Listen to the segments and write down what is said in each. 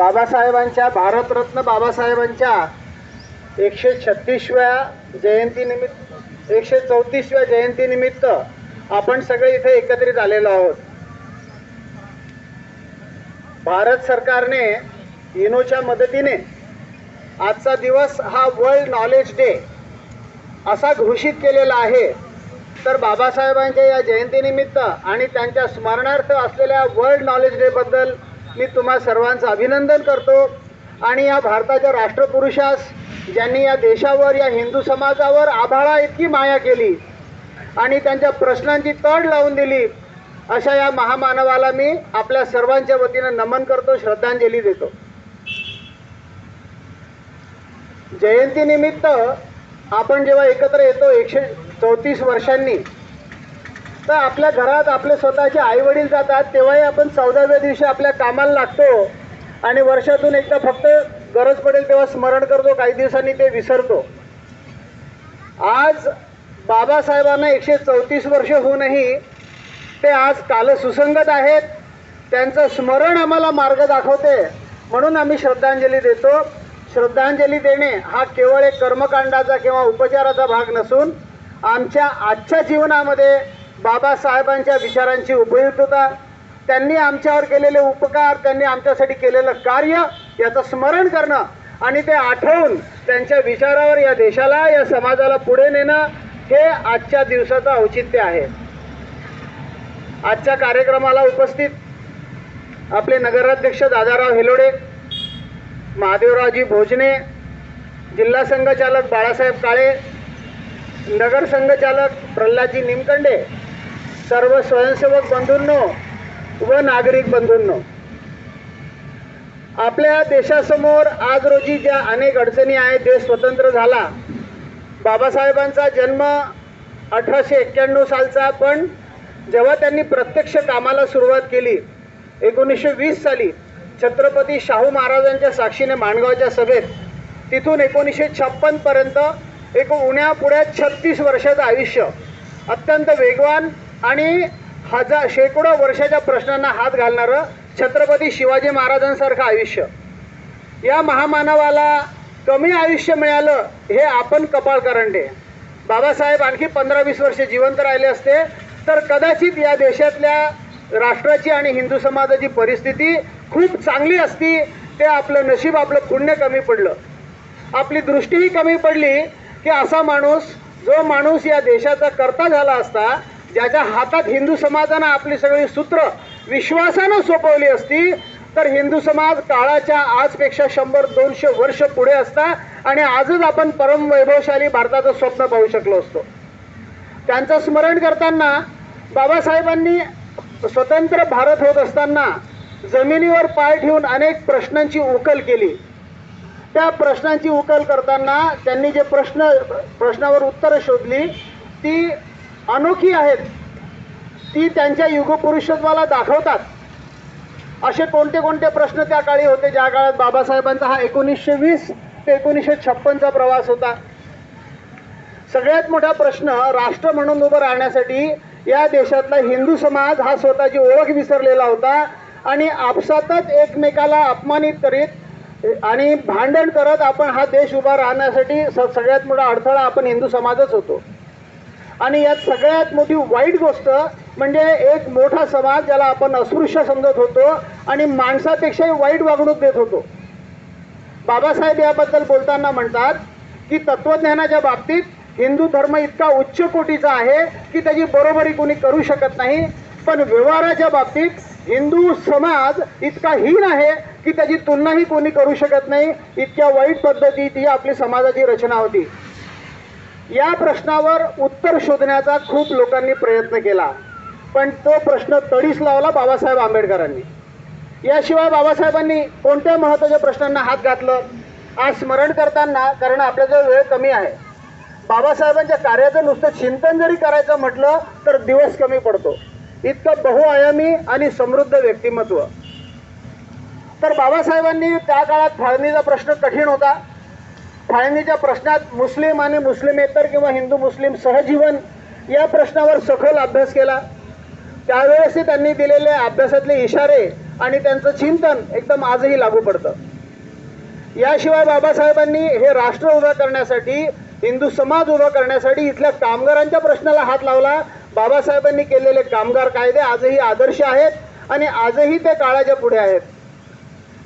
बाबासाहेबांच्या भारतरत्न बाबासाहेबांच्या एकशे छत्तीसव्या जयंतीनिमित्त एकशे चौतीसव्या जयंतीनिमित्त आपण सगळे इथे एकत्रित आलेलो आहोत. भारत सरकारने युनोच्या मदतीने आजचा दिवस हा वर्ल्ड नॉलेज डे असा घोषित केलेला आहे. तर बाबासाहेबांच्या या जयंतीनिमित्त आणि त्यांच्या स्मरणार्थ असलेल्या वर्ल्ड नॉलेज डेबद्दल मी तुम्हा सर्वांचं अभिनंदन करतो. आणि या भारताच्या राष्ट्रपुरुषास ज्यांनी या देशावर या हिंदू समाजावर आभाळा इतकी माया केली आणि त्यांच्या प्रश्नांची तड लावून दिली अशा या महामानवाला मी आपल्या सर्वांच्या वतीनं नमन करतो श्रद्धांजली देतो. जयंतीनिमित्त आपण जेव्हा एकत्र येतो एकशे चौतीस वर्षांनी तर आपल्या घरात आपले स्वतःचे आईवडील जातात तेव्हाही आपण चौदाव्या दिवशी आपल्या कामाला लागतो. आणि वर्षातून एकदा फक्त गरज पडेल तेव्हा स्मरण करतो काही दिवसांनी ते विसरतो. आज बाबासाहेबांना एकशे चौतीस वर्ष होऊनही ते आज कालसुसंगत आहेत. त्यांचं स्मरण आम्हाला मार्ग दाखवते. म्हणून आम्ही श्रद्धांजली देतो. श्रद्धांजली देणे हा केवळ एक कर्मकांडाचा किंवा उपचाराचा भाग नसून आमच्या आजच्या जीवनामध्ये बाबासाहेबांच्या विचारांची उपयुक्तता त्यांनी आमच्यावर केलेले उपकार त्यांनी आमच्यासाठी केलेलं कार्य याचं स्मरण करणं आणि ते आठवून त्यांच्या विचारावर या देशाला या समाजाला पुढे नेणं हे आजच्या दिवसाचं औचित्य आहे. आजच्या कार्यक्रमाला उपस्थित आपले नगराध्यक्ष दादाराव हेलोडे महादेवरावजी भोजने जिल्हा संघचालक बाळासाहेब काळे नगर संघचालक प्रल्हादजी निमकंडे सर्व स्वयंसेवक बंधूंनो व नागरिक बंधूंनो आपल्या देशासमोर आज रोजी ज्या अनेक अडचणी आहेत देश स्वतंत्र झाला. बाबासाहेबांचा जन्म अठराशे एक्क्याण्णव सालचा पण जेव्हा त्यांनी प्रत्यक्ष कामाला सुरुवात केली एकोणीसशे वीस साली छत्रपती शाहू महाराजांच्या साक्षीने माणगावच्या सभेत तिथून एकोणीसशे छप्पनपर्यंत एक उण्यापुढ्यात छत्तीस वर्षाचं आयुष्य अत्यंत वेगवान आणि हजार शेकडो वर्षाच्या प्रश्नांना हात घालणारं छत्रपती शिवाजी महाराजांसारखं आयुष्य. या महामानवाला कमी आयुष्य मिळालं हे आपण कपाळ करंडे बाबासाहेब आणखी पंधरा वीस वर्षे जिवंत राहिले असते तर कदाचित या देशातल्या राष्ट्राची आणि हिंदू समाजाची परिस्थिती खूप चांगली असती ते आपलं नशीब आपलं पुण्य कमी पडलं. आपली दृष्टीही कमी पडली की असा माणूस जो माणूस या देशाचा करता झाला असता ज्याच्या हातात हिंदू समाजानं आपली सगळी सूत्र विश्वासानं सोपवली असती तर हिंदू समाज काळाच्या आजपेक्षा शंभर दोनशे वर्ष पुढे असता आणि आजच आपण परम वैभवशाली भारताचं स्वप्न पाहू शकलो असतो. त्यांचं स्मरण करताना बाबासाहेबांनी स्वतंत्र भारत होत असताना जमिनीवर पाय ठेवून अनेक प्रश्नांची उकल केली. त्या प्रश्नांची उकल करताना त्यांनी जे प्रश्न प्रश्नावर उत्तरं शोधली ती अनोखी आहेत. ती त्यांच्या युगपुरुषत्वाला दाखवतात. असे कोणते कोणते प्रश्न त्या काळी होते? ज्या काळात बाबासाहेबांचा हा एकोणीसशे वीस ते एकोणीसशे छप्पनचा प्रवास होता. सगळ्यात मोठा प्रश्न राष्ट्र म्हणून उभं राहण्यासाठी या देशातला हिंदू समाज हा स्वतःची ओळख विसरलेला होता आणि आपसातच एकमेकाला अपमानित करीत आणि भांडण करत आपण हा देश उभा राहण्यासाठी स सगळ्यात मोठा अडथळा आपण हिंदू समाजच होतो. आणि यात सगळ्यात मोठी वाईट गोष्ट म्हणजे एक मोठा समाज ज्याला आपण अस्पृश्य समजत होतो आणि माणसापेक्षाही वाईट वागणूक देत होतो. बाबासाहेब याबद्दल बोलताना म्हणतात की तत्वज्ञानाच्या बाबतीत हिंदू धर्म इतका उच्च कोटीचा आहे की त्याची बरोबरी कोणी करू शकत नाही. पण व्यवहाराच्या बाबतीत हिंदू समाज इतका हीन आहे की त्याची तुलनाही कोणी करू शकत नाही. इतक्या वाईट पद्धतीत ही आपली समाजाची रचना होती. या प्रश्नावर उत्तर शोधण्याचा खूप लोकांनी प्रयत्न केला. पण तो प्रश्न तडीस लावला बाबासाहेब आंबेडकरांनी. याशिवाय बाबासाहेबांनी कोणत्या महत्त्वाच्या प्रश्नांना हात घातलं? आज स्मरण करताना कारण आपल्याजवळ वेळ कमी आहे. बाबासाहेबांच्या कार्याचं नुसतं चिंतन जरी करायचं म्हटलं तर दिवस कमी पडतो. इतकं बहुआयामी आणि समृद्ध व्यक्तिमत्व. तर बाबासाहेबांनी त्या काळात फाळणीचा प्रश्न कठीण होता. फाळणीच्या प्रश्नात मुस्लिम आणि मुस्लिमेतर किंवा हिंदू मुस्लिम सहजीवन या प्रश्नावर सखोल अभ्यास केला. त्यावेळेसही त्यांनी दिलेले अभ्यासातले इशारे आणि त्यांचं चिंतन एकदम आजही लागू पडतं. याशिवाय बाबासाहेबांनी हे राष्ट्र उभं करण्यासाठी हिंदू समाज उभा करण्यासाठी इथल्या कामगारांच्या प्रश्नाला हात लावला. बाबासाहेबांनी केलेले कामगार कायदे आजही आदर्श आहेत आणि आजही ते काळाच्या पुढे आहेत.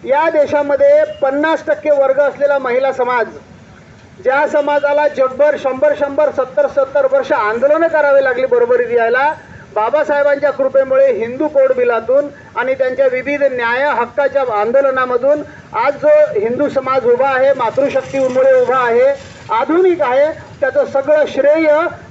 या देशामध्ये पन्नास टक्के वर्ग असलेला महिला समाज ज्या समाजाला जगभर शंभर शंभर सत्तर सत्तर वर्ष आंदोलनं करावी लागली बरोबरीत यायला बाबासाहेबांच्या कृपेमुळे हिंदू कोड बिलातून आणि त्यांच्या विविध न्याय हक्काच्या आंदोलनामधून आज जो हिंदू समाज उभा आहे मातृशक्तीमुळे उभा आहे आधुनिक आहे त्याचं सगळं श्रेय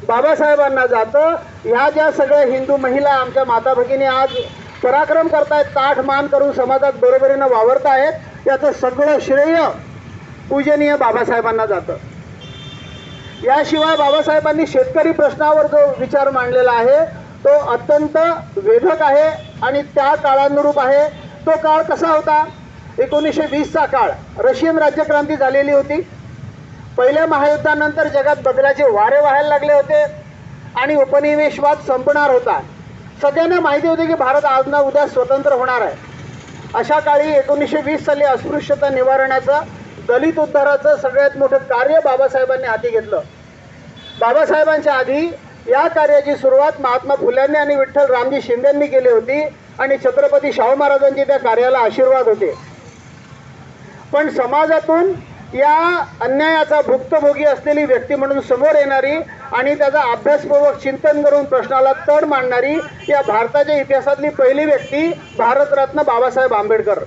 बाबासाहेबांना जातं. ह्या ज्या सगळ्या हिंदू महिला आमच्या माता भगिनी आज पराक्रम करतायत ताठ मान करून समाजात बरोबरीनं वावरतायत याचं सगळं श्रेय पूजनीय बाबासाहेबांना जातं. याशिवाय बाबासाहेबांनी शेतकरी प्रश्नावर जो विचार मांडलेला आहे तो अत्यंत वेधक आहे आणि त्या काळानुरूप आहे. तो काळ कसा होता? एकोणीसशे वीसचा काळ. रशियन राज्यक्रांती झालेली होती. पहिल्या महायुद्धानंतर जगात बदलाचे वारे व्हायला लागले होते आणि उपनिवेशवाद संपणार होता. सगळ्यांना माहिती होती की भारत आज ना उद्या स्वतंत्र होणार आहे. अशा काळी एकोणीसशे वीस साली अस्पृश्यता निवारणाचं दलित उद्धाराचं सगळ्यात मोठं कार्य बाबासाहेबांनी हाती घेतलं. बाबासाहेबांच्या आधी या कार्याची सुरुवात महात्मा फुल्यांनी आणि विठ्ठल रामजी शिंदेंनी केली होती आणि छत्रपती शाहू महाराजांची त्या कार्याला आशीर्वाद होते. पण समाजातून या अन्यायाचा भुक्तभोगी असलेली व्यक्ती म्हणून समोर येणारी आणि त्याचा अभ्यासपूर्वक चिंतन करून प्रश्नाला तड मांडणारी या भारताच्या इतिहासातली पहिली व्यक्ती भारतरत्न बाबासाहेब आंबेडकर.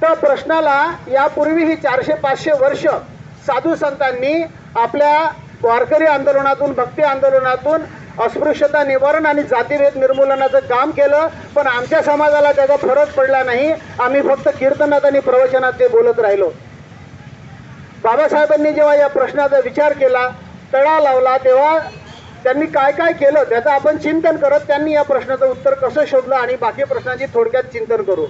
त्या प्रश्नाला यापूर्वीही चारशे पाचशे वर्ष साधू संतांनी आपल्या वारकरी आंदोलनातून भक्ती आंदोलनातून अस्पृश्यता निवारण आणि जातीभेद निर्मूलनाचं काम केलं पण आमच्या समाजाला त्याचा फरक पडला नाही. आम्ही फक्त कीर्तनात आणि प्रवचनात ते बोलत राहिलो. बाबासाहेबांनी जेव्हा या प्रश्नाचा विचार केला तळा लावला तेव्हा त्यांनी काय काय केलं त्याचं आपण चिंतन करत त्यांनी या प्रश्नाचं उत्तर कसं शोधलं आणि बाकी प्रश्नांची थोडक्यात चिंतन करू.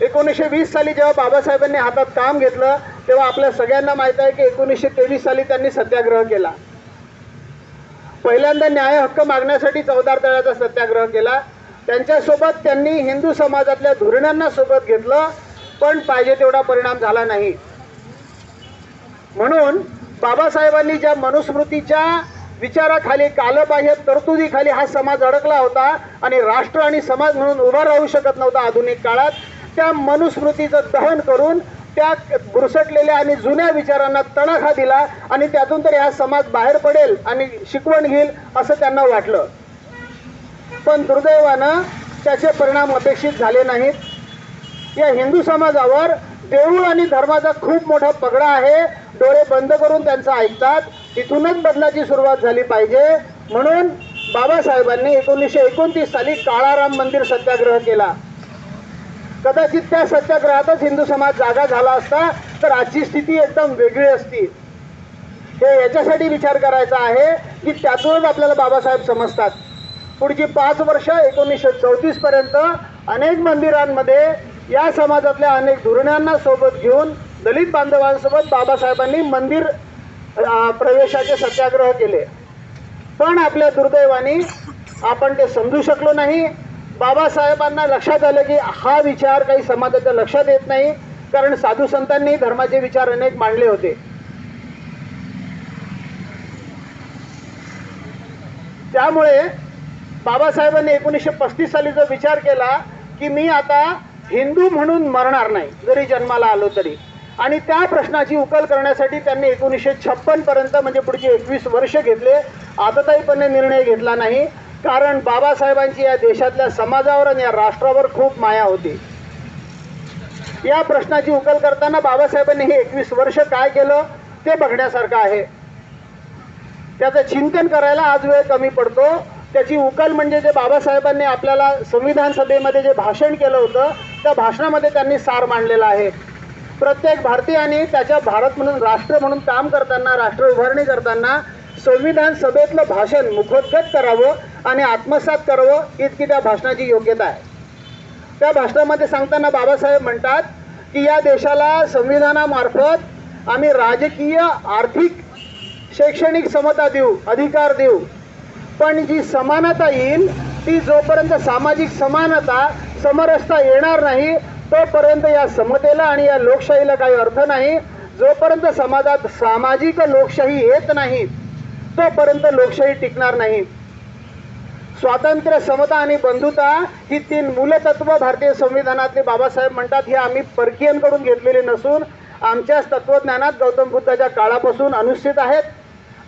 एकोणीसशे वीस साली जेव्हा बाबासाहेबांनी हातात काम घेतलं तेव्हा आपल्या सगळ्यांना माहीत आहे की एकोणीसशे तेवीस साली त्यांनी सत्याग्रह केला. पहिल्यांदा न्याय हक्क मागण्यासाठी चौदार तळ्याचा सत्याग्रह केला. त्यांच्यासोबत त्यांनी हिंदू समाजातल्या धोरणांना सोबत घेतलं पण पाहिजे तेवढा परिणाम झाला नाही. म्हणून बाबासाहेबांनी ज्या मनुस्मृतीच्या विचाराखाली कालबाह्य तरतुदीखाली हा समाज अडकला होता आणि राष्ट्र आणि समाज म्हणून उभा राहू शकत नव्हता आधुनिक काळात त्या मनुस्मृतीचं दहन करून त्या बुरसटलेल्या आणि जुन्या विचारांना तणाखा दिला आणि त्यातून तर हा समाज बाहेर पडेल आणि शिकवण घेईल असं त्यांना वाटलं. पण दुर्दैवानं त्याचे परिणाम अपेक्षित झाले नाहीत. या हिंदू समाजावर देऊळ आणि धर्माचा खूप मोठा पगडा आहे. डोळे बंद करून त्यांचं ऐकतात. तिथूनच बदलाची सुरुवात झाली पाहिजे. म्हणून बाबासाहेबांनी एकोणीसशे एकोणतीस साली काळाराम मंदिर सत्याग्रह केला. कदाचित त्या सत्याग्रहातच हिंदू समाज जागा झाला असता तर आजची स्थिती एकदम वेगळी असती. हे याच्यासाठी विचार करायचा आहे की त्यातूनच आपल्याला बाबासाहेब समजतात. पुढची पाच वर्ष एकोणीसशे चौतीस पर्यंत अनेक मंदिरांमध्ये या समाजातल्या अनेक धुरण्यांना सोबत घेऊन दलित बांधवांसोबत बाबासाहेबांनी मंदिर प्रवेशाचे सत्याग्रह केले. पण आपल्या दुर्दैवाने आपण ते समजू शकलो नाही. बाबासाहेबांना लक्षात आलं की हा विचार काही समाजाच्या लक्षात येत नाही कारण साधू संतांनी धर्माचे विचार अनेक मांडले होते. त्यामुळे बाबासाहेबांनी एकोणीसशे पस्तीस साली जो विचार केला की मी आता हिंदू म्हणून मरणार नाही जरी जन्माला आलो तरी. आणि त्या प्रश्नाची उकल करण्यासाठी त्यांनी एकोणीसशे छप्पन पर्यंत म्हणजे पुढचे एकवीस वर्ष घेतले आतताईपणे निर्णय घेतला नाही. कारण बाबासाहेबांची या देशातल्या समाजावर आणि या राष्ट्रावर खूप माया होती. या प्रश्नाची उकल करताना बाबासाहेबांनी हे एकवीस वर्ष काय केलं ते बघण्यासारखं आहे. त्याचं चिंतन करायला आज वेळ कमी पडतो. त्याची उकल म्हणजे जे बाबासाहेबांनी आपल्याला संविधान सभेमध्ये जे भाषण केलं होतं त्या भाषणामध्ये त्यांनी सार मांडलेला आहे. प्रत्येक भारतीयाने त्याच्या भारत म्हणून राष्ट्र म्हणून काम करताना राष्ट्र उभारणी करताना संविधान सभेतलं भाषण मुखोद्गत करावं आणि आत्मसात करावं इतकी त्या भाषणाची योग्यता आहे. त्या भाषणामध्ये सांगताना बाबासाहेब म्हणतात की या देशाला संविधानामार्फत आम्ही राजकीय आर्थिक शैक्षणिक समता देऊ अधिकार देऊ. पण जी समानता येईल ती जोपर्यंत सामाजिक समानता समरसता येणार नाही तोपर्यंत या समतेला आणि या लोकशाहीला काही अर्थ नाही. जोपर्यंत समाजात सामाजिक लोकशाही येत नाही तोपर्यंत लोकशाही टिकणार नाही. स्वातंत्र्य समता आणि बंधुता ही तीन मूलतत्व भारतीय संविधानातले बाबासाहेब म्हणतात हे आम्ही परकीयांकडून घेतलेले नसून आमच्याच तत्वज्ञानात गौतम बुद्धाच्या काळापासून अनुष्ठित आहेत.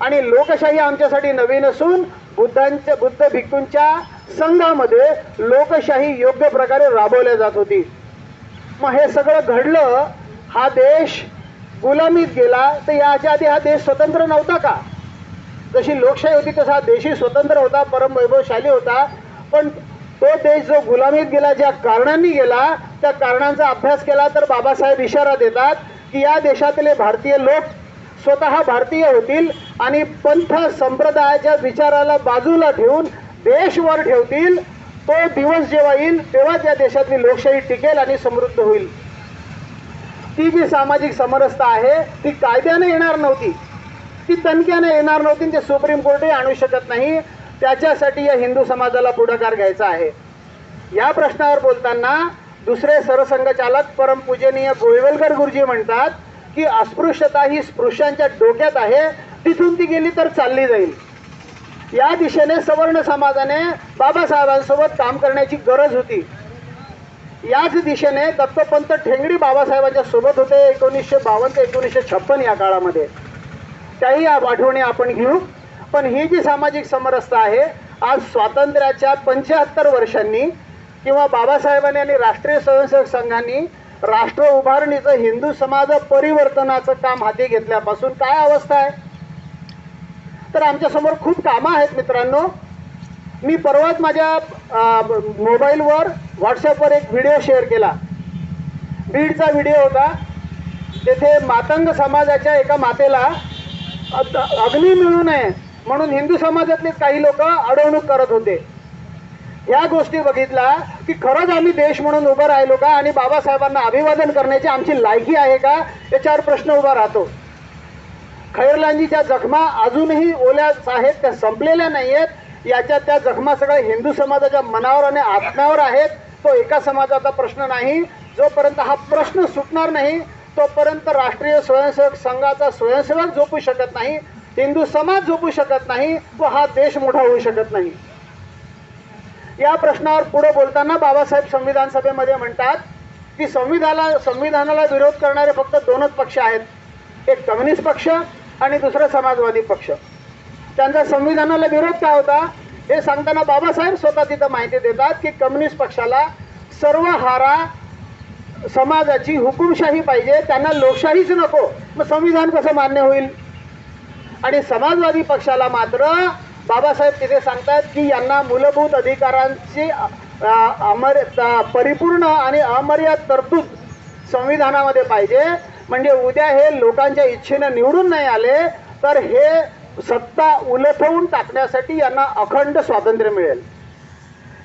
आणि लोकशाही आमच्यासाठी नवीन असून बुद्धांच्या बुद्ध भिक्खूंच्या संघामध्ये लोकशाही योग्य प्रकारे राबवल्या जात होती. मग हे सगळं घडलं हा देश गुलामीत गेला तर याच्या आधी हा देश स्वतंत्र नव्हता का? जशी लोकशाही होती तसा देशी देशही स्वतंत्र होता परम वैभवशाली होता. पण तो देश जो गुलामीत गेला ज्या कारणांनी गेला त्या कारणांचा अभ्यास केला तर बाबासाहेब इशारा देतात की या देशातले भारतीय लोक स्वतः भारतीय होतील आणि पंथ संप्रदायाच्या विचाराला बाजूला ठेवून देशवर ठेवतील. तो दिवस जेव्हा येईल तेव्हाच या देशातली लोकशाही टिकेल आणि समृद्ध होईल. ती जी सामाजिक समरसता आहे ती कायद्याने येणार नव्हती. ती तनक्याने येणार नव्हती ते सुप्रीम कोर्टही आणू शकत नाही. त्याच्यासाठी या हिंदू समाजाला पुढाकार घ्यायचा आहे. या प्रश्नावर बोलताना दुसरे सरसंघचालक परमपूजनीय गोळवलकर गुरुजी म्हणतात की अस्पृश्यता ही स्पृश्यांच्या डोक्यात आहे तिथून ती गेली तर चालली जाईल. या दिशेने सवर्ण समाजाने बाबासाहेबांसोबत काम करण्याची गरज होती. याच दिशेने दत्तपंत ठेंगडी बाबासाहेबांच्या सोबत होते एकोणीसशे बावन्न ते एकोणीसशे छप्पन या काळामध्ये. त्याही आठवणी आपण घेऊ. पण ही जी सामाजिक समरसता आहे आज स्वातंत्र्याच्या पंच्याहत्तर वर्षांनी किंवा बाबासाहेबांनी आणि राष्ट्रीय स्वयंसेवक संघांनी राष्ट्र उभारणीचं हिंदू समाज परिवर्तनाचं काम हाती घेतल्यापासून काय अवस्था आहे? तर आमच्यासमोर खूप कामं आहेत मित्रांनो. मी परवाच माझ्या मोबाईलवर व्हॉट्सअपवर एक व्हिडिओ शेअर केला. बीडचा व्हिडिओ होता. तेथे मातंग समाजाच्या एका मातेला अग्नी मिळू नये म्हणून हिंदू समाजातलेच काही लोक अडवणूक करत होते. या गोष्टी बघितल्या की खरंच आम्ही देश म्हणून उभं राहिलो का आणि बाबासाहेबांना अभिवादन करण्याची आमची लायकी आहे का याच्यावर प्रश्न उभा राहतो. खैरलांजीच्या जखमा अजूनही ओल्याच आहेत त्या संपलेल्या नाही आहेत याच्या त्या जखमा सगळ्या हिंदू समाजाच्या मनावर आणि आत्म्यावर आहेत. तो एका समाजाचा प्रश्न नाही. जोपर्यंत हा प्रश्न सुटणार नाही तोपर्यंत राष्ट्रीय स्वयंसेवक संघाचा स्वयंसेवक झोपू शकत नाही हिंदू समाज झोपू शकत नाही व हा देश मोठा होऊ शकत नाही. या प्रश्नावर पुढे बोलताना बाबासाहेब संविधान सभेमध्ये म्हणतात की संविधानाला संविधानाला विरोध करणारे फक्त दोनच पक्ष आहेत. एक कम्युनिस्ट पक्ष आणि दुसरा समाजवादी पक्ष. त्यांचा संविधानाला विरोध काय होता? हे सांगताना बाबासाहेब स्वतः तिथं माहिती देतात की कम्युनिस्ट पक्षाला सर्व हारा समाजाची हुकुमशाही पाहिजे त्यांना लोकशाहीच नको. मग संविधान कसं मान्य होईल? आणि समाजवादी पक्षाला मात्र बाबासाहेब तिथे सांगतात की यांना मूलभूत अधिकारांची अमर परिपूर्ण आणि अमर्याद तरतूद संविधानामध्ये पाहिजे. म्हणजे उद्या हे लोकांच्या इच्छेनं निवडून नाही आले तर हे सत्ता उलथवून टाकण्यासाठी यांना अखंड स्वातंत्र्य मिळेल.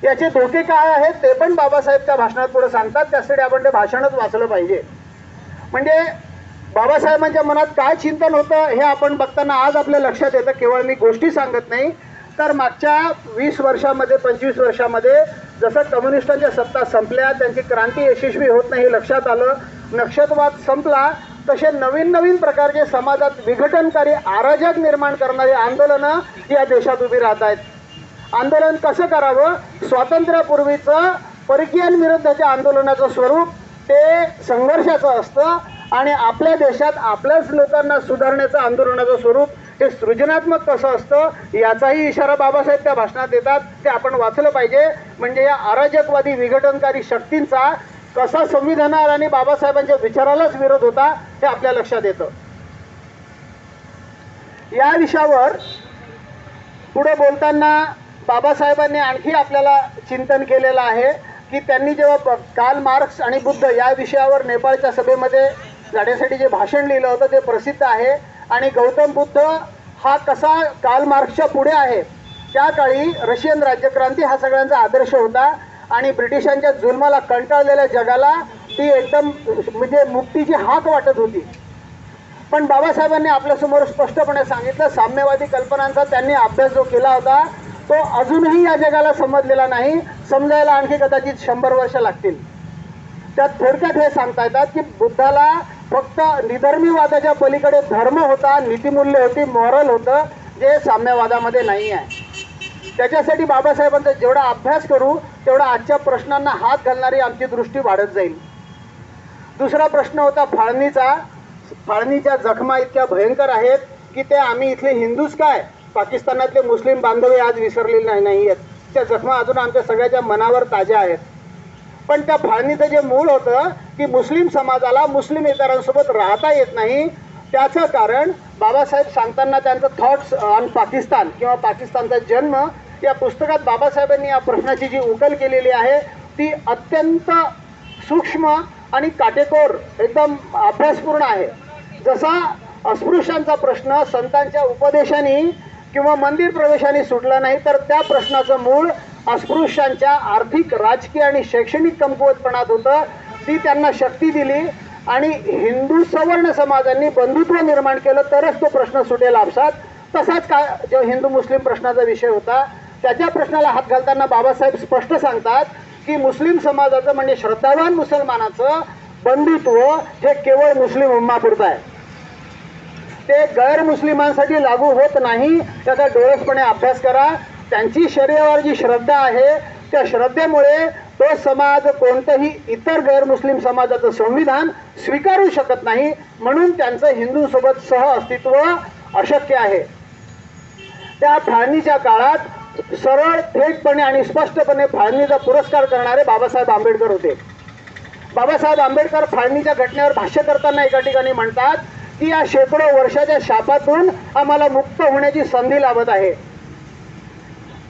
याचे धोके काय आहेत ते पण बाबासाहेब त्या भाषणात पुढे सांगतात. त्यासाठी आपण ते भाषणच वाचलं पाहिजे. म्हणजे बाबासाहेबांच्या मनात काय चिंतन होतं हे आपण बघताना आज आपल्या लक्षात येतं. केवळ मी गोष्टी सांगत नाही. तर मागच्या वीस वर्षामध्ये पंचवीस वर्षामध्ये जसं कम्युनिस्टांच्या सत्ता संपल्या त्यांची क्रांती यशस्वी होत नाही हे लक्षात आलं. नक्षत्रवाद संपला. तसे नवीन नवीन प्रकारचे समाजात विघटनकारी अराजक निर्माण करणारी आंदोलनं या देशात उभी राहत आहेत. आंदोलन कसं करावं? स्वातंत्र्यापूर्वीचं परकीयांविरुद्धच्या आंदोलनाचं स्वरूप ते संघर्षाचं असतं आणि आपल्या देशात आपल्याच लोकांना सुधारण्याचं आंदोलनाचं स्वरूप हे सृजनात्मक कसं असतं याचाही इशारा बाबासाहेब त्या भाषणात देतात. ते आपण वाचलं पाहिजे. म्हणजे या अराजकवादी विघटनकारी शक्तींचा कसा संविधानाला आणि बाबासाहेबांच्या विचारालाच विरोध होता हे आपल्या लक्षात येतं. या विषयावर पुढे बोलताना बाबासाहेबांनी आणखी आपल्याला चिंतन केलेलं आहे की त्यांनी जेव्हा काल मार्क्स आणि बुद्ध या विषयावर नेपाळच्या सभेमध्ये जाण्यासाठी जे भाषण लिहिलं होतं ते प्रसिद्ध आहे. आणि गौतम बुद्ध हा कसा काल मार्क्सच्या पुढे आहे त्या काळी रशियन राज्यक्रांती हा सगळ्यांचा आदर्श होता. आणि ब्रिटिशांच्या जुलमाला कंटाळलेल्या जगाला ती एकदम म्हणजे मुक्तीची हाक वाटत होती. पण बाबासाहेबांनी आपल्यासमोर स्पष्टपणे सांगितलं साम्यवादी कल्पनांचा त्यांनी अभ्यास जो केला होता तो अजूनही या जगाला समजलेला नाही. समजायला आणखी कदाचित शंभर वर्ष लागतील. त्यात थोडक्यात हे सांगता येतात की बुद्धाला फक्त निधर्मीवादाच्या पलीकडे धर्म होता नीतिमूल्य होती मॉरल होतं जे साम्यवादामध्ये नाही आहे. त्याच्यासाठी बाबासाहेबांचा जेवढा अभ्यास करू तेवढा आजच्या प्रश्नांना हात घालणारी आमची दृष्टी वाढत जाईल. दुसरा प्रश्न होता फाळणीचा. फाळणीच्या जखमा इतक्या भयंकर आहेत की ते आम्ही इथले हिंदूच काय? पाकिस्तानातले मुस्लिम बांधवे आज विसरलेले नाही नाही आहेत त्या जखमा अजून आमच्या सगळ्याच्या मनावर ताज्या आहेत. पण त्या फाळणीचं जे मूळ होतं की मुस्लिम समाजाला मुस्लिम इतरांसोबत राहता येत नाही त्याचं कारण बाबासाहेब सांगताना त्यांचं थॉट्स ऑन पाकिस्तान किंवा पाकिस्तानचा जन्म या पुस्तकात बाबासाहेबांनी या प्रश्नाची जी उकल केलेली आहे ती अत्यंत सूक्ष्म आणि काटेकोर एकदम अभ्यासपूर्ण आहे. जसा अस्पृश्यांचा प्रश्न संतांच्या उपदेशाने किंवा मंदिर प्रवेशाने सुटला नाही तर त्या प्रश्नाचं मूळ अस्पृश्यांच्या आर्थिक राजकीय आणि शैक्षणिक कमकुवतपणात होतं. ती त्यांना शक्ती दिली आणि हिंदू सवर्ण समाजांनी बंधुत्व निर्माण केलं तरच तो प्रश्न सुटेल आपसात. तसाच का जो हिंदू मुस्लिम प्रश्नाचा विषय होता त्याच्या प्रश्नाला हात घालताना बाबासाहेब स्पष्ट सांगतात की मुस्लिम समाजाचं म्हणजे श्रद्धावान मुसलमानाचं बंधुत्व हे केवळ मुस्लिम उम्मापुरतं आहे. ते गैरमुस्लिमांसाठी लागू होत नाही त्याचा डोळसपणे अभ्यास करा. त्यांची शरीरावर जी श्रद्धा आहे त्या श्रद्धेमुळे तो समाज कोणतंही इतर गैरमुस्लिम समाजाचं संविधान स्वीकारू शकत नाही. म्हणून त्यांचं हिंदूंसोबत सह अस्तित्व अशक्य आहे. त्या फाळणीच्या काळात सरळ थेटपणे आणि स्पष्टपणे फाळणीचा पुरस्कार करणारे बाबासाहेब आंबेडकर होते. बाबासाहेब आंबेडकर फाळणीच्या घटनेवर भाष्य करताना एका ठिकाणी म्हणतात ती या शेकडो वर्षाच्या शापातून आम्हाला मुक्त होण्याची संधी लाभत आहे.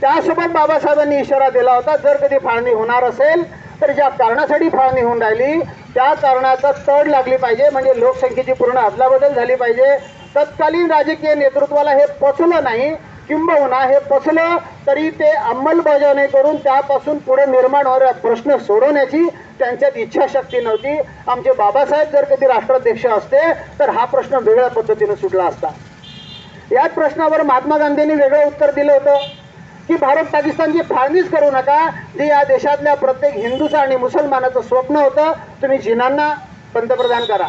त्यासोबत बाबासाहेबांनी इशारा दिला होता जर कधी फाळणी होणार असेल तर ज्या कारणासाठी फाळणी होऊन राहिली त्या कारणाचा तड लागली पाहिजे म्हणजे लोकसंख्येची पूर्ण अदलाबदल झाली पाहिजे. तत्कालीन राजकीय नेतृत्वाला हे पचलं नाही किंबहुना हे पचलं तरी ते अंमलबजावणी करून त्यापासून पुढे निर्माण होणारे प्रश्न सोडवण्याची त्यांच्यात इच्छाशक्ती नव्हती. आमचे बाबासाहेब जर कधी राष्ट्राध्यक्ष असते तर हा प्रश्न वेगळ्या पद्धतीने सुटला असता. याच प्रश्नावर महात्मा गांधींनी वेगळं उत्तर दिलं होतं की भारत पाकिस्तानची फाळणीच करू नका जे या देशातल्या प्रत्येक हिंदूचं आणि मुसलमानाचं स्वप्न होतं तुम्ही जिनांना पंतप्रधान करा.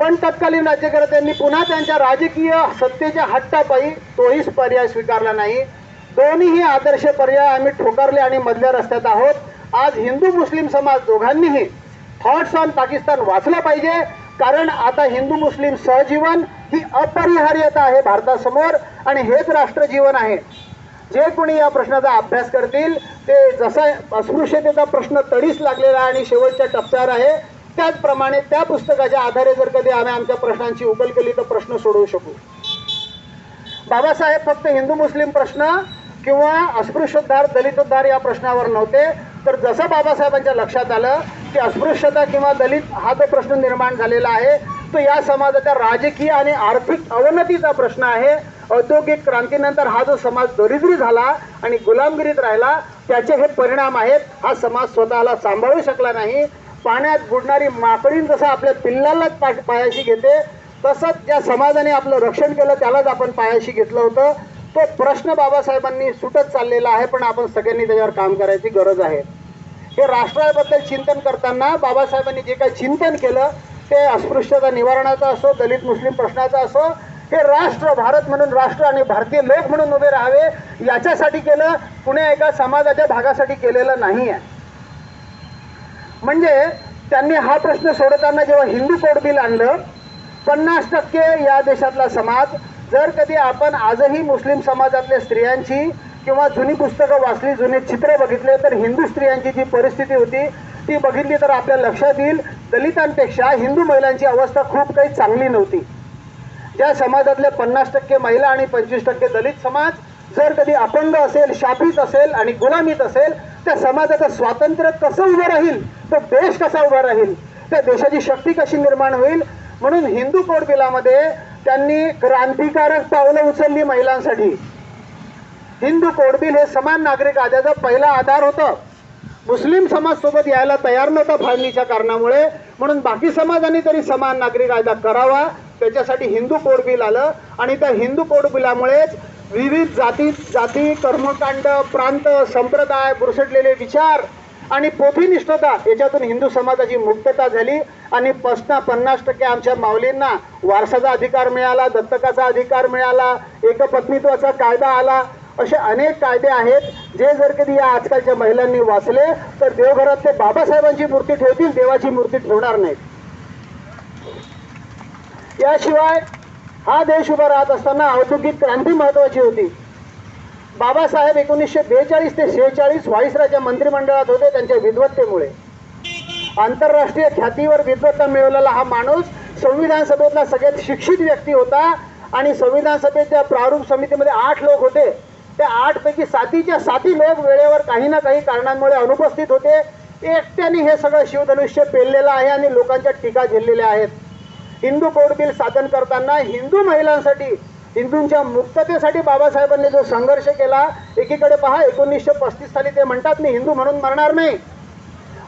पण तत्कालीन राज्यकर्त्यांनी पुन्हा त्यांच्या राजकीय सत्तेच्या हट्टापायी तोहीच पर्याय स्वीकारला नाही. दोन्हीही आदर्श पर्याय आम्ही ठोकारले आणि मधल्या रस्त्यात आहोत. आज हिंदू मुस्लिम समाज दोघांनीही थॉट्स ऑन पाकिस्तान वाचलं पाहिजे. कारण आता हिंदू मुस्लिम सहजीवन ही अपरिहार्यता आहे भारतासमोर आणि हेच राष्ट्रजीवन आहे. जे कोणी या प्रश्नाचा अभ्यास करतील ते जसा अस्पृश्यतेचा प्रश्न तडीस लागलेला आणि शेवटच्या टप्प्यावर आहे त्याचप्रमाणे त्या पुस्तकाच्या आधारे जर कधी आम्ही आमच्या प्रश्नांची उकल केली तर प्रश्न सोडवू शकू. बाबासाहेब फक्त हिंदू मुस्लिम प्रश्न किंवा अस्पृश्योद्धार दलितोद्धार या प्रश्नावर नव्हते. तर जसं बाबासाहेबांच्या लक्षात आलं की अस्पृश्यता किंवा दलित हा जो प्रश्न निर्माण झालेला आहे तो या समाजाच्या राजकीय आणि आर्थिक अवनतीचा प्रश्न आहे. औद्योगिक क्रांतीनंतर हा जो समाज दरिद्री झाला आणि गुलामगिरीत राहिला त्याचे हे परिणाम आहेत. हा समाज स्वतःला सांभाळू शकला नाही. पाण्यात बुडणारी माकडीन जसं आपल्या पिल्लालाच पा पायाशी घेते तसंच ज्या समाजाने आपलं रक्षण केलं त्यालाच आपण पायाशी घेतलं होतं. तो प्रश्न बाबासाहेबांनी सुटत चाललेला आहे पण आपण सगळ्यांनी त्याच्यावर काम करायची गरज आहे. हे राष्ट्राबद्दल चिंतन करताना बाबासाहेबांनी जे काही चिंतन केलं ते अस्पृश्यता निवारणाचं असो दलित मुस्लिम प्रश्नाचं असो हे राष्ट्र भारत म्हणून राष्ट्र आणि भारतीय लोक म्हणून उभे राहावे याच्यासाठी केलं पुणे एका समाजाच्या भागासाठी केलेलं नाही आहे म्हणजे त्यांनी हा प्रश्न सोडवताना जेव्हा हिंदू कोड बिल आणलं पन्नास टक्के या देशातला समाज जर कधी आपण आजही मुस्लिम समाजातल्या स्त्रियांची किंवा जुनी पुस्तकं वाचली जुने चित्र बघितले तर हिंदू स्त्रियांची जी परिस्थिती होती ती बघितली तर आपल्या लक्षात येईल दलितांपेक्षा हिंदू महिलांची अवस्था खूप काही चांगली नव्हती. ज्या समाजातले पन्नास टक्के महिला आणि पंचवीस टक्के दलित समाज जर कधी अपंग असेल शापित असेल आणि गुलामीत असेल त्या समाजाचं स्वातंत्र्य कसं उभं राहील तो देश कसा उभा राहील त्या देशाची शक्ती कशी निर्माण होईल? म्हणून हिंदू कोड बिलामध्ये त्यांनी क्रांतिकारक पावलं उचलली महिलांसाठी. हिंदू कोड बिल हे समान नागरिक कायद्याचा पहिला आधार होतं. मुस्लिम समाज सोबत यायला तयार नव्हता फाळणीच्या कारणामुळे म्हणून बाकी समाजाने तरी समान नागरिक कायदा करावा त्याच्यासाठी हिंदू कोड बिल आलं आणि त्या हिंदू कोड बिलामुळेच विविध जाती जाती कर्मकांड प्रांत संप्रदाय बुरसटलेले विचार आणि पोथीनिष्ठता याच्यातून हिंदू समाजाची मुक्तता झाली आणि पस्ना पन्नास टक्के आमच्या माऊलींना वारसाचा अधिकार मिळाला दत्तकाचा अधिकार मिळाला एकपत्नीत्वाचा कायदा आला. असे अनेक कायदे आहेत. जे जर कधी या आजकालच्या महिलांनी वाचले तर देवघरात ते बाबासाहेबांची मूर्ती ठेवतील देवाची मूर्ती ठेवणार नाहीत. याशिवाय हा देश उभा राहत असताना औद्योगिक क्रांती महत्वाची होती. बाबासाहेब एकोणीसशे बेचाळीस ते शेहेचाळीस व्हाईसराच्या मंत्रिमंडळात होते त्यांच्या विद्वत्तेमुळे. आंतरराष्ट्रीय ख्यातीवर विद्वत्ता मिळवलेला हा माणूस संविधान सभेतला सगळ्यात शिक्षित व्यक्ती होता आणि संविधान सभेच्या प्रारूप समितीमध्ये आठ लोक होते. त्या आठ पैकी सातीच्या साती लोक वेळेवर काही ना काही कारणांमुळे अनुपस्थित होते. एकट्याने हे सगळं शिवधनुष्य पेललेलं आहे आणि लोकांच्या टीका झेललेल्या आहेत. हिंदू कोड बिल साधन करताना हिंदू महिलांसाठी हिंदूंच्या मुक्ततेसाठी बाबासाहेबांनी जो संघर्ष केला एकीकडे पहा एकोणीसशे पस्तीस साली ते म्हणतात मी हिंदू म्हणून मरणार नाही.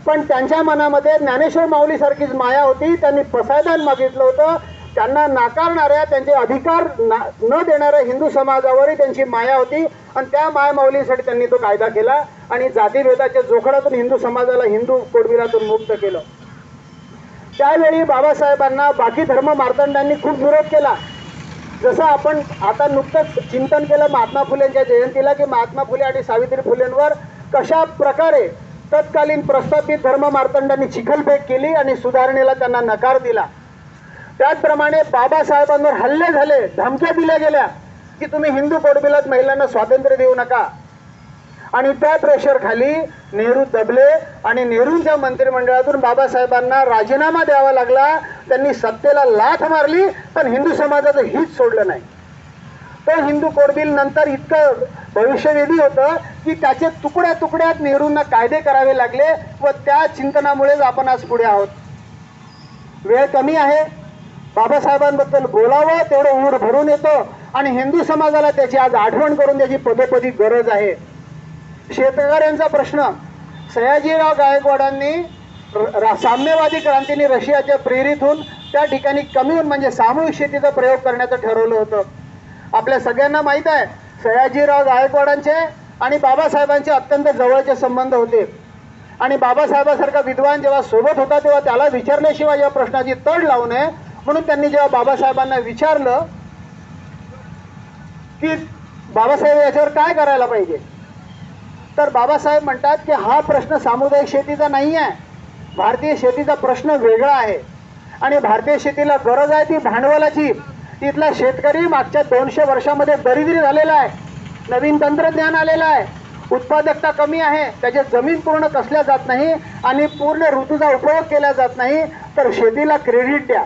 पण त्यांच्या मनामध्ये ज्ञानेश्वर माऊलीसारखीच माया होती त्यांनी पसायदान मागितलं होतं. त्यांना नाकारणाऱ्या त्यांचे अधिकार ना- न देणाऱ्या हिंदू समाजावरही त्यांची माया होती. आणि त्या मायामाऊलीसाठी त्यांनी तो कायदा केला आणि जातीभेदाच्या जोखडातून हिंदू समाजाला हिंदू कोडविलातून मुक्त केलं. त्यावेळी बाबासाहेबांना बाकी धर्म मार्तंडांनी खूप विरोध केला. जसं आपण आता नुकतंच चिंतन केलं महात्मा फुलेंच्या जयंतीला की महात्मा फुले आणि सावित्री फुलेंवर कशा प्रकारे तत्कालीन प्रस्थापित धर्म मार्तंडांनी चिखलफेक केली आणि सुधारणेला त्यांना नकार दिला. त्याचप्रमाणे बाबासाहेबांवर हल्ले झाले धमक्या दिल्या गेल्या की तुम्ही हिंदू कोडबिलात महिलांना स्वातंत्र्य देऊ नका. आणि त्या प्रेशर खाली नेहरू दबले आणि नेहरूंच्या मंत्रिमंडळातून बाबासाहेबांना राजीनामा द्यावा लागला. त्यांनी सत्तेला लाथ मारली पण हिंदू समाजाचं हित सोडलं नाही. तो हिंदू कोडबिल नंतर इतकं भविष्यवेधी होतं की त्याचे तुकड्या तुकड्यात नेहरूंना कायदे करावे लागले व त्या चिंतनामुळेच आपण आज पुढे आहोत. वेळ कमी आहे. बाबासाहेबांबद्दल बोलावं तेवढं ऊर भरून येतो आणि हिंदू समाजाला त्याची आज आठवण करून त्याची पदोपदी गरज आहे. शेतकऱ्यांचा प्रश्न. सयाजीराव गायकवाडांनी र- साम्यवादी क्रांतीने रशियाच्या प्रेरित होऊन त्या ठिकाणी कमी म्हणजे सामूहिक शेतीचा प्रयोग करण्याचं ठरवलं होतं. आपल्या सगळ्यांना माहीत आहे सयाजीराव गायकवाडांचे आणि बाबासाहेबांचे अत्यंत जवळचे संबंध होते. आणि बाबासाहेबासारखा विद्वान जेव्हा सोबत होता तेव्हा त्याला विचारल्याशिवाय या प्रश्नाची तड लावू नये म्हणून त्यांनी जेव्हा बाबासाहेबांना विचारलं की बाबासाहेब याच्यावर काय करायला पाहिजे? तर बाबासाहेब म्हणतात की हा प्रश्न सामुदायिक शेतीचा नाही आहे भारतीय शेतीचा प्रश्न वेगळा आहे. आणि भारतीय शेतीला गरज आहे ती भांडवलाची. तिथला शेतकरी मागच्या दोनशे वर्षामध्ये दरिद्री झालेला आहे. नवीन तंत्रज्ञान आलेलं आहे. उत्पादकता कमी आहे. त्याची जमीन पूर्ण कसल्या जात नाही आणि पूर्ण ऋतूचा उपयोग केला जात नाही. तर शेतीला क्रेडिट द्या.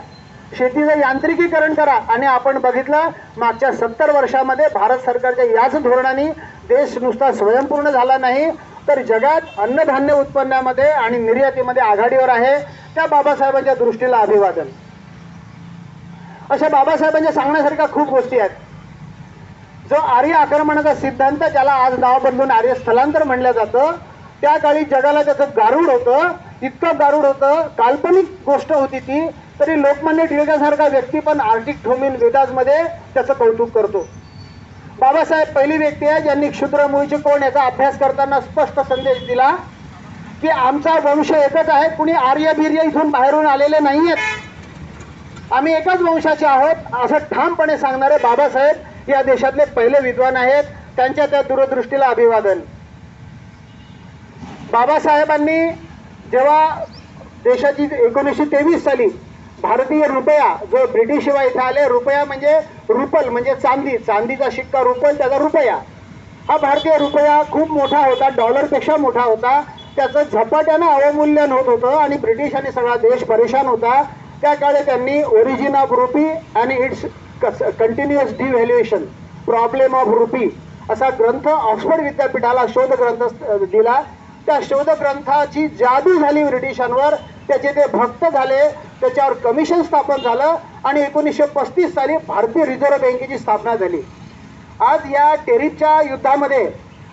शेतीचं यांत्रिकीकरण करा. आणि आपण बघितलं मागच्या सत्तर वर्षामध्ये भारत सरकारच्या याच धोरणाने देश नुसता स्वयंपूर्ण झाला नाही तर जगात अन्नधान्य उत्पन्नामध्ये आणि निर्यातीमध्ये आघाडीवर आहे. त्या बाबासाहेबांच्या दृष्टीला अभिवादन. अशा बाबासाहेबांच्या सांगण्यासारख्या खूप गोष्टी आहेत. जो आर्य आक्रमणाचा सिद्धांत ज्याला आज नाव बदलून आर्य स्थलांतर म्हणलं जातं त्या काळी जगाला त्याचं गारुड होतं. इतकं गारुड होतं. काल्पनिक गोष्ट होती ती तरी लोकमान्य टिळकासारखा व्यक्ती पण आर्टिक ठोमीन वेदाजमध्ये त्याचं कौतुक करतो. बाबासाहेब पहिली व्यक्ती आहे ज्यांनी क्षुद्र मुळीचे कोण याचा अभ्यास करताना स्पष्ट संदेश दिला की आमचा वंश एकच आहे कुणी आर्य बिर्य इथून बाहेरून आलेले नाही आहेत आम्ही एकाच वंशाचे आहोत असं ठामपणे सांगणारे बाबासाहेब या देशातले पहिले विद्वान आहेत त्यांच्या त्या दूरदृष्टीला अभिवादन. बाबासाहेबांनी जेव्हा देशाची एकोणीसशे तेवीस साली भारतीय रुपया जो ब्रिटिश शिवाय इथे आले रुपया म्हणजे रुपल म्हणजे चांदी. चांदीचा शिक्का रुपल त्याचा रुपया. हा भारतीय रुपया खूप मोठा होता डॉलरपेक्षा मोठा होता. त्याचं झपाट्यानं अवमूल्यन होत होतं आणि ब्रिटिशांनी सगळा देश परेशान होता. त्या काळी त्यांनी ओरिजिन ऑफ रुपी आणि its continuous devaluation problem of rupee असा ग्रंथ ऑक्सफर्ड विद्यापीठाला शोध ग्रंथ दिला. त्या शोध ग्रंथाची जादू झाली ब्रिटिशांवर. त्याचे ते भक्त झाले. त्याच्यावर कमिशन स्थापन झालं आणि एकोणीसशे पस्तीस साली भारतीय रिझर्व्ह बँकेची स्थापना झाली. आज या टेरिफच्या युद्धामध्ये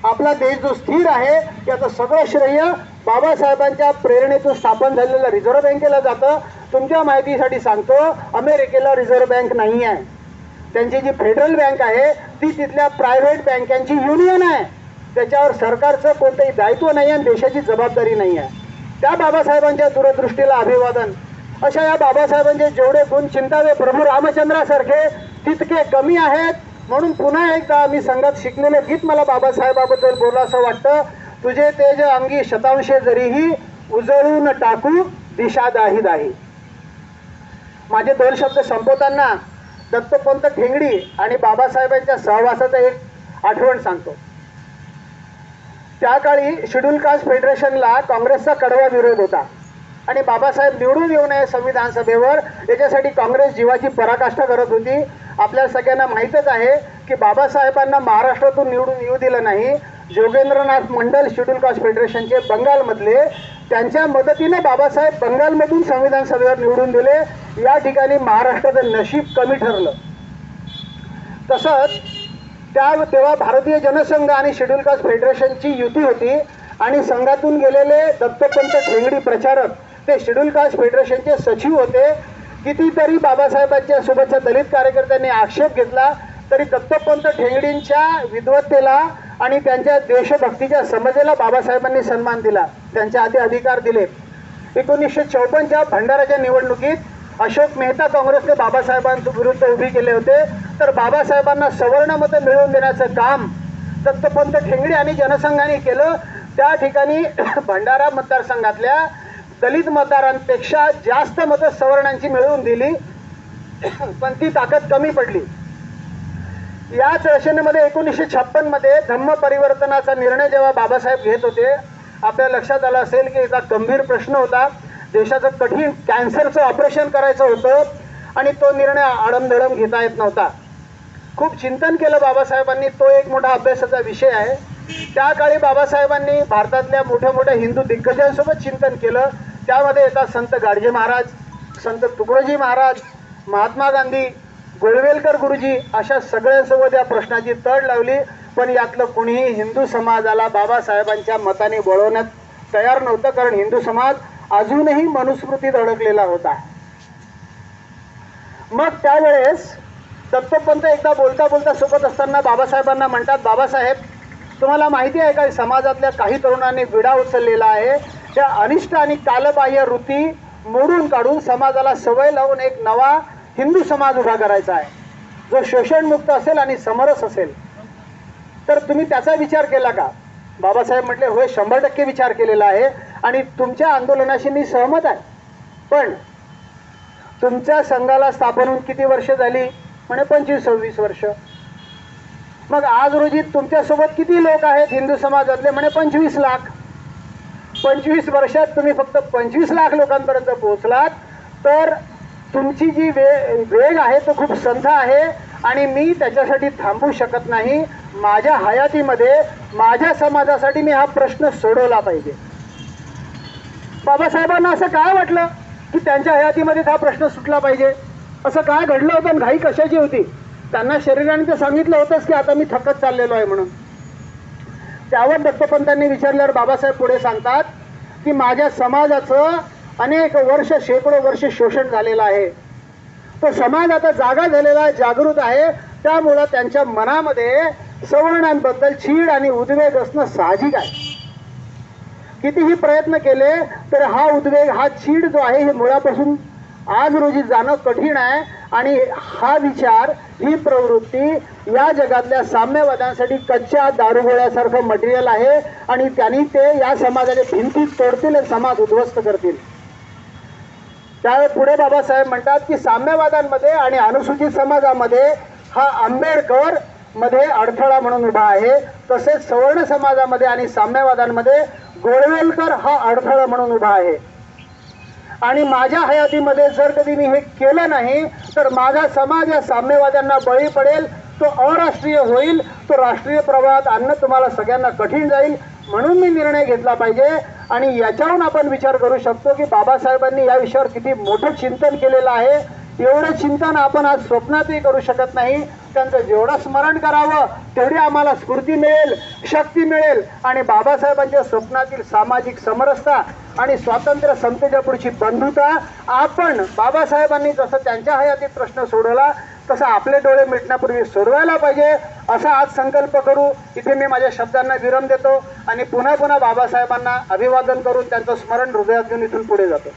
आपला देश जो स्थिर आहे याचं सगळं श्रेय बाबासाहेबांच्या प्रेरणेतून स्थापन झालेलं रिझर्व्ह बँकेला जातं. तुमच्या माहितीसाठी सांगतो अमेरिकेला रिझर्व्ह बँक नाही आहे. त्यांची जी फेडरल बँक आहे ती तिथल्या प्रायव्हेट बँकांची युनियन आहे. त्याच्यावर सरकारचं कोणतंही दायित्व नाही आहे आणि देशाची जबाबदारी नाही आहे. त्या बाबासाहेबांच्या दूरदृष्टीला अभिवादन. अशा या बाबासाहेबांचे जेवढे गुण चिंतावे प्रभू रामचंद्रासारखे तितके कमी आहेत. म्हणून पुन्हा एकदा मी संघात शिकलेले गीत मला बाबासाहेबाबद्दल बोला असं वाटतं. तुझे तेज अंगी शतांशे जरीही उजळून टाकू दिशा दाही दाही. माझे दोन शब्द संपवताना दत्तपंत ठेंगडी आणि बाबासाहेबांच्या सहवासाचा एक आठवण सांगतो. त्या काळी शेड्यूल कास्ट फेडरेशनला काँग्रेसचा कडवा विरोध होता. आणि बाबासाहेब निवडून येऊ नये संविधान सभेवर. याच्यासाठी काँग्रेस जीवाची पराकाष्ठा करत होती. आपल्या सगळ्यांना माहीतच आहे की बाबासाहेबांना महाराष्ट्रातून निवडून येऊ दिलं नाही. जोगेंद्रनाथ मंडल शेड्यूल कास्ट फेडरेशनचे बंगालमधले. त्यांच्या मदतीने बाबासाहेब बंगालमधून संविधान सभेवर निवडून दिले. या ठिकाणी महाराष्ट्राचं नशीब कमी ठरलं. तसंच त्या तेव्हा भारतीय जनसंघ आणि शेड्यूल कास्ट फेडरेशनची युती होती. आणि संघातून गेलेले दत्तपंत ठेंगडी प्रचारक ते शेड्यूल कास्ट फेडरेशनचे सचिव होते कितीतरी बाबासाहेबांच्या सोबतच्या दलित कार्यकर्त्यांनी आक्षेप घेतला तरी दत्तपंत ठेंगडींच्या विद्वत्तेला आणि त्यांच्या देशभक्तीच्या समजेला बाबासाहेबांनी सन्मान दिला. त्यांच्या आधी अधिकार दिले. एकोणीसशे चौपन्नच्या भंडाराच्या निवडणुकीत अशोक मेहता काँग्रेसने बाबासाहेबांविरुद्ध विरुद्ध केले होते. तर बाबासाहेबांना सवर्ण मतं मिळवून देण्याचं काम दत्तपंत ठेंगडी आणि जनसंघाने केलं. त्या ठिकाणी भंडारा मतदारसंघातल्या दलित मतदारांपेक्षा जास्त मतं सवर्णांची मिळवून दिली पण ती ताकद कमी पडली. याच रचनेमध्ये एकोणीसशे छप्पनमध्ये धम्म परिवर्तनाचा निर्णय जेव्हा बाबासाहेब घेत होते आपल्या लक्षात आलं असेल की याचा गंभीर प्रश्न होता. देशाचं कठीण कॅन्सरचं ऑपरेशन करायचं होतं आणि तो निर्णय आडमधडम घेता येत नव्हता. खूप चिंतन केलं बाबासाहेबांनी तो एक मोठा अभ्यासाचा विषय आहे. त्या काळी बाबासाहेबांनी भारतातल्या मोठ्या मोठ्या हिंदू दिग्गजांसोबत चिंतन केलं. त्यामध्ये येतात संत गाडगे महाराज संत तुकडोजी महाराज महात्मा गांधी गोळवेलकर गुरुजी अशा सगळ्यांसोबत या प्रश्नाची तड लावली. पण यातलं कुणीही हिंदू समाजाला बाबासाहेबांच्या मताने वळवण्यात तयार नव्हतं कारण हिंदू समाज अजूनही मनुस्मृतीत अडकलेला होता. मग त्यावेळेस दत्तपंत एकदा बोलता बोलता सोबत असताना बाबासाहेबांना म्हणतात बाबासाहेब तुम्हाला माहिती आहे का समाजातल्या काही तरुणांनी विडा उचललेला आहे? त्या अनिष्ट आणि कालबाह्य वृत्ती मोडून काढून समाजाला सवय लावून एक नवा हिंदू समाज उभा करायचा आहे. जो शोषणमुक्त असेल आणि समरस असेल. तर तुम्ही त्याचा विचार केला का? बाबासाहेब म्हटले होय शंभर टक्के विचार केलेला आहे आणि तुमच्या आंदोलनाशी मी सहमत आहे. पण तुमच्या संघाला स्थापन होऊन किती वर्ष झाली? म्हणे पंचवीस सव्वीस वर्ष. मग आज रोजी तुमच्यासोबत किती लोक आहेत हिंदू समाजातले? म्हणे पंचवीस लाख. पंचवीस वर्षात तुम्ही फक्त पंचवीस लाख लोकांपर्यंत पोहोचलात तर तुमची जी वे वेग आहे तो खूप संथ आहे आणि मी त्याच्यासाठी थांबू शकत नाही. माझ्या हयातीमध्ये माझ्या समाजासाठी मी हा प्रश्न सोडवला पाहिजे. बाबासाहेबांना असं काय वाटलं की त्यांच्या हयातीमध्ये हा प्रश्न सुटला पाहिजे? असं काय घडलं होतं घाई कशाची होती? त्यांना शरीराने ते सांगितलं होतंच की आता मी थकत चाललेलो आहे म्हणून. त्यावर दत्तपंतांनी विचारल्यावर बाबासाहेब पुढे सांगतात की माझ्या समाजाचं अनेक वर्ष शेकडो वर्ष शोषण झालेलं आहे. तो समाज आता जागा झालेला आहे जागृत आहे. त्यामुळं त्यांच्या मनामध्ये सवर्णांबद्दल चीड आणि उद्वेग असणं साहजिक आहे. कितीही प्रयत्न केले तर हा उद्वेग हा चीड जो आहे हे मुळापासून आज रोजी जाणं कठीण आहे. आणि हा विचार ही प्रवृत्ती या जगातल्या साम्यवादांसाठी कच्च्या दारुगोळ्यासारखं मटेरियल आहे आणि त्यांनी ते या समाजाचे भिंती तोडतील आणि समाज उद्ध्वस्त करतील. त्यावेळी पुढे बाबासाहेब म्हणतात की साम्यवादांमध्ये आणि अनुसूचित समाजामध्ये हा आंबेडकरमध्ये अडथळा म्हणून उभा आहे. तसेच सवर्ण समाजामध्ये आणि साम्यवादांमध्ये गोळवेलकर हा अडथळा म्हणून उभा आहे. आणि माझ्या हयातीमध्ये जर कधी मी हे केलं नाही तर माझा समाज या साम्यवाद्यांना बळी पडेल तो अराष्ट्रीय होईल तो राष्ट्रीय प्रवाहात आणणं तुम्हाला सगळ्यांना कठीण जाईल म्हणून मी निर्णय घेतला पाहिजे. आणि याच्यावरून आपण विचार करू शकतो की बाबासाहेबांनी या विषयावर किती मोठं चिंतन केलेलं आहे. एवढं चिंतन आपण आज स्वप्नातही करू शकत नाही. त्यांचं जेवढं स्मरण करावं तेवढी आम्हाला स्फूर्ती मिळेल शक्ती मिळेल. आणि बाबासाहेबांच्या स्वप्नातील सामाजिक समरसता आणि स्वातंत्र्य समतेच्या पुढची बंधुता आपण बाबासाहेबांनी जसं त्यांच्या हयातीत प्रश्न सोडवला तसं आपले डोळे मिटण्यापूर्वी सोडवायला पाहिजे असा आज संकल्प करू. इथे मी माझ्या शब्दांना विराम देतो आणि पुन्हा पुन्हा बाबासाहेबांना अभिवादन करून त्यांचं स्मरण हृदयात घेऊन इथून पुढे जातो.